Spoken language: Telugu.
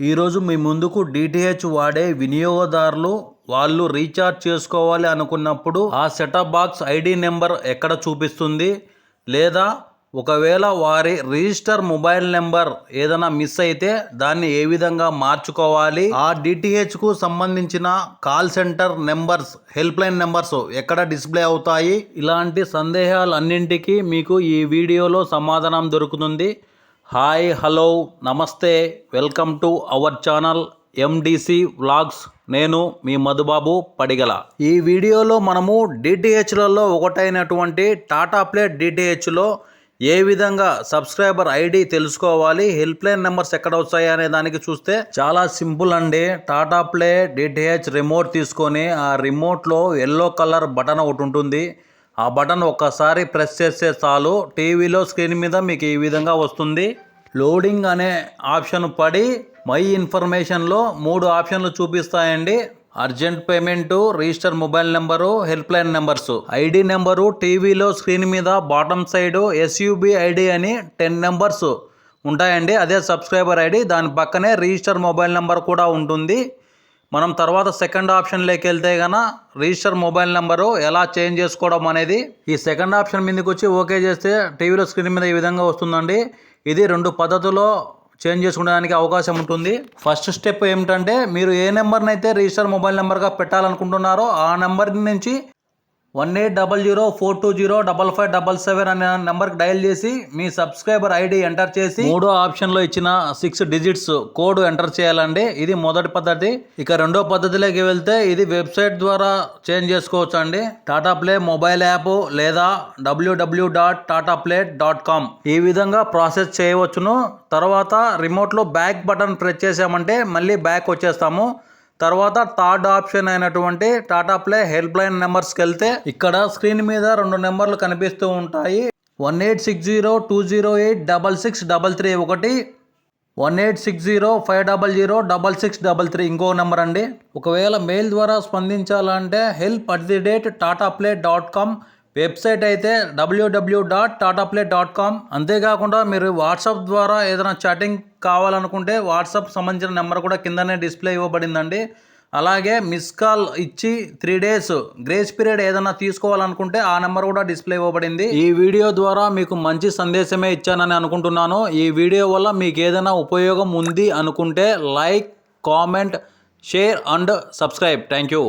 ఈరోజు మీ ముందుకు డిటిహెచ్ వాడే వినియోగదారులు వాళ్ళు రీఛార్జ్ చేసుకోవాలి అనుకున్నప్పుడు ఆ సెటప్ బాక్స్ ఐడి నెంబర్ ఎక్కడ చూపిస్తుంది? లేదా ఒకవేళ వారి రిజిస్టర్ మొబైల్ నెంబర్ ఏదైనా మిస్ అయితే దాన్ని ఏ విధంగా మార్చుకోవాలి? ఆ డిటిహెచ్కు సంబంధించిన call centre numbers help line numbers ఎక్కడ డిస్ప్లే అవుతాయి? ఇలాంటి సందేహాలన్నింటికీ మీకు ఈ వీడియోలో సమాధానం దొరుకుతుంది. Hi hello namaste welcome to our channel MDC vlogs నేను మీ మధుబాబు పడిగల. ఈ వీడియోలో మనము డిటిహెచ్లలో ఒకటైనటువంటి టాటా ప్లే డిటిహెచ్లో ఏ విధంగా సబ్స్క్రైబర్ ఐడి తెలుసుకోవాలి హెల్ప్ లైన్ నెంబర్స్ ఎక్కడ వస్తాయి అనే దానికి చూస్తే చాలా సింపుల్ అండి. టాటా ప్లే డిటిహెచ్ రిమోట్ తీసుకొని ఆ రిమోట్లో ఎల్లో కలర్ బటన్ ఒకటి ఉంటుంది. ఆ బటన్ ఒక్కసారి ప్రెస్ చేస్తే చాలు టీవీలో స్క్రీన్ మీద మీకు ఈ విధంగా వస్తుంది. లోడింగ్ అనే ఆప్షన్ పడి మై ఇన్ఫర్మేషన్లో మూడు ఆప్షన్లు చూపిస్తాయండి. Urgent payment register mobile number help line numbers. ID number టీవీలో స్క్రీన్ మీద బాటమ్ సైడ్ ఎస్యూబి ఐడి అని టెన్ నెంబర్స్ ఉంటాయండి. అదే సబ్స్క్రైబర్ ఐడి దాని పక్కనే రిజిస్టర్ మొబైల్ నెంబర్ కూడా ఉంటుంది. మనం తర్వాత సెకండ్ ఆప్షన్లోకి వెళ్తే గన రిజిస్టర్ మొబైల్ నెంబరు ఎలా చేంజ్ చేసుకోవడం అనేది ఈ సెకండ్ ఆప్షన్ మీదకి వచ్చి ఓకే చేస్తే టీవీలో స్క్రీన్ మీద ఈ విధంగా వస్తుందండి. ఇది రెండు పద్ధతుల్లో చేంజ్ చేసుకోవడానికి అవకాశం ఉంటుంది. ఫస్ట్ స్టెప్ ఏమిటంటే మీరు ఏ నెంబర్ని అయితే రిజిస్టర్ మొబైల్ నెంబర్గా పెట్టాలనుకుంటున్నారో ఆ నెంబర్ నుంచి one eight double zero four two zero double five double seven అనే నెంబర్కి డయల్ చేసి మీ సబ్స్క్రైబర్ ఐడి ఎంటర్ చేసి మూడో ఆప్షన్లో ఇచ్చిన సిక్స్ డిజిట్స్ కోడ్ ఎంటర్ చేయాలండి. ఇది మొదటి పద్ధతి. ఇక రెండో పద్ధతిలోకి వెళ్తే ఇది వెబ్సైట్ ద్వారా చేంజ్ చేసుకోవచ్చు అండి టాటా ప్లే మొబైల్ యాప్ లేదా WWW dot Tata play dot com. ఈ విధంగా ప్రాసెస్ చేయవచ్చును. తర్వాత రిమోట్లో బ్యాక్ బటన్ ప్రెస్ చేసామంటే మళ్ళీ బ్యాక్ వచ్చేస్తాము. తర్వాత థర్డ్ ఆప్షన్ అయినటువంటి టాటా ప్లే హెల్ప్ లైన్ నెంబర్స్కి వెళ్తే ఇక్కడ స్క్రీన్ మీద రెండు నెంబర్లు కనిపిస్తూ ఉంటాయి. One eight six zero two zero eight double six double three ఒకటి. One eight six zero five double zero double six double three ఇంకో నెంబర్ అండి. ఒకవేళ మెయిల్ ద్వారా స్పందించాలంటే help at the rate Tata play dot com website అయితే WWW dot Tata play dot com. అంతేకాకుండా మీరు వాట్సాప్ ద్వారా ఏదైనా చాటింగ్ కావాలనుకుంటే వాట్సాప్ సంబంధించిన నెంబర్ కూడా కిందనే డిస్ప్లే ఇవ్వబడిందండి. అలాగే మిస్ కాల్ ఇచ్చి త్రీ డేస్ గ్రేస్ పీరియడ్ ఏదైనా తీసుకోవాలనుకుంటే ఆ నెంబర్ కూడా డిస్ప్లే ఇవ్వబడింది. ఈ వీడియో ద్వారా మీకు మంచి సందేశమే ఇచ్చానని అనుకుంటున్నాను. ఈ వీడియో వల్ల మీకు ఏదైనా ఉపయోగం ఉంది అనుకుంటే like comment share and subscribe. Thank you.